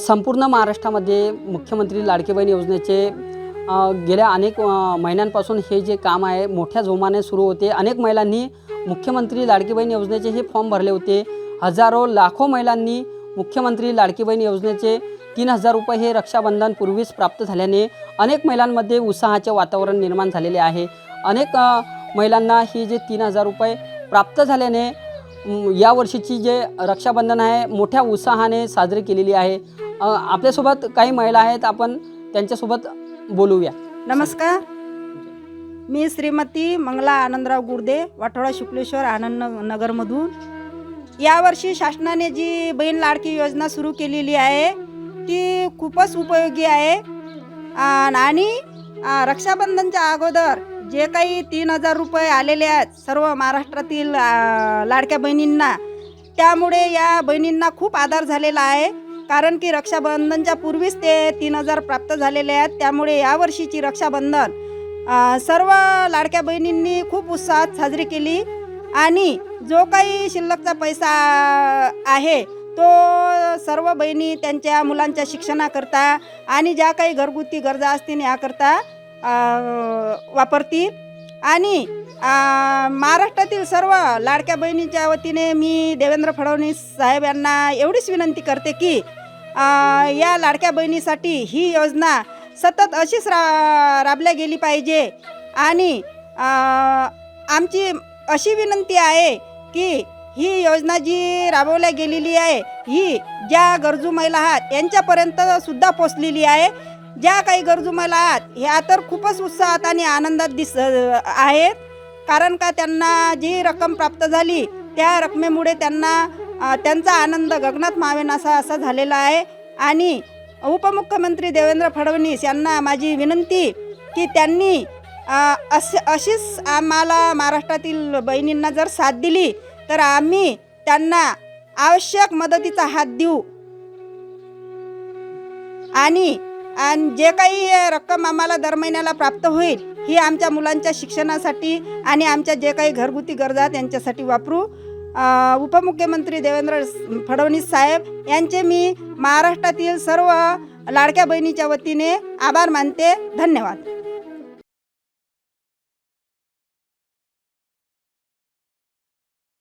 संपूर्ण महाराष्ट्रामध्ये मुख्यमंत्री लाडके बहीण योजनेचे गेल्या अनेक महिन्यांपासून हे जे काम आहे मोठ्या जोमाने सुरू होते. अनेक महिलांनी मुख्यमंत्री लाडकी बहीण योजनेचे हे फॉर्म भरले होते. हजारो लाखो महिलांनी मुख्यमंत्री लाडकी बहीण योजनेचे तीन हजार रुपये हे रक्षाबंधन पूर्वीच प्राप्त झाल्याने अनेक महिलांमध्ये उत्साहाचे वातावरण निर्माण झालेले आहे. अनेक महिलांना ही जे तीन हजार रुपये प्राप्त झाल्याने यावर्षीची जे रक्षाबंधन आहे मोठ्या उत्साहाने साजरी केलेली आहे. आपल्यासोबत काही महिला आहेत आपण त्यांच्यासोबत बोलूया. नमस्कार. मी श्रीमती मंगला आनंदराव गुर्दे वाठोडा शुक्लेश्वर आनंद नगरमधून. यावर्षी शासनाने जी बहीण लाडकी योजना सुरू केलेली आहे ती खूपच उपयोगी आहे. आणि रक्षाबंधनच्या अगोदर जे काही तीन हजार रुपये आलेले आहेत सर्व महाराष्ट्रातील लाडक्या बहिणींना त्यामुळे या बहिणींना खूप आधार झालेला आहे. कारण की रक्षाबंधनच्या पूर्वीच ते तीन हजार प्राप्त झालेले आहेत. त्यामुळे यावर्षीची रक्षाबंधन सर्व लाडक्या बहिणींनी खूप उत्साहात साजरी केली. आणि जो काही शिल्लकचा पैसा आहे तो सर्व बहिणी त्यांच्या मुलांच्या शिक्षणाकरता आणि ज्या काही घरगुती गरजा असतील याकरता वापरतील. आणि महाराष्ट्रातील सर्व लाडक्या बहिणीच्या वतीने मी देवेंद्र फडणवीस साहेब यांना एवढीच विनंती करते की या लाडक्या बहिणीसाठी ही योजना सतत अशीच रा राबल्या गेली पाहिजे. आणि आमची अशी विनंती आहे की ही योजना जी राबवल्या गेलेली आहे ही ज्या गरजू महिला आहात यांच्यापर्यंत सुद्धा पोचलेली आहे. ज्या काही गरजू मला आहात ह्या तर खूपच उत्साहात आणि आनंदात दिस आहेत. कारण का त्यांना जी रक्कम प्राप्त झाली त्या रकमेमुळे त्यांना त्यांचा आनंद गगनात मावेन असा असा झालेला आहे. आणि उपमुख्यमंत्री देवेंद्र फडणवीस यांना माझी विनंती की त्यांनी अ, अशीच आम्हाला महाराष्ट्रातील बहिणींना जर साथ दिली तर आम्ही त्यांना आवश्यक मदतीचा हात देऊ. आणि आणि जे काही रक्कम आम्हाला दर महिन्याला प्राप्त होईल ही आमच्या मुलांच्या शिक्षणासाठी आणि आमच्या जे काही घरगुती गरजा त्यांच्यासाठी वापरू. उपमुख्यमंत्री देवेंद्र फडणवीस साहेब यांचे मी महाराष्ट्रातील सर्व लाडक्या बहिणीच्या वतीने आभार मानते. धन्यवाद.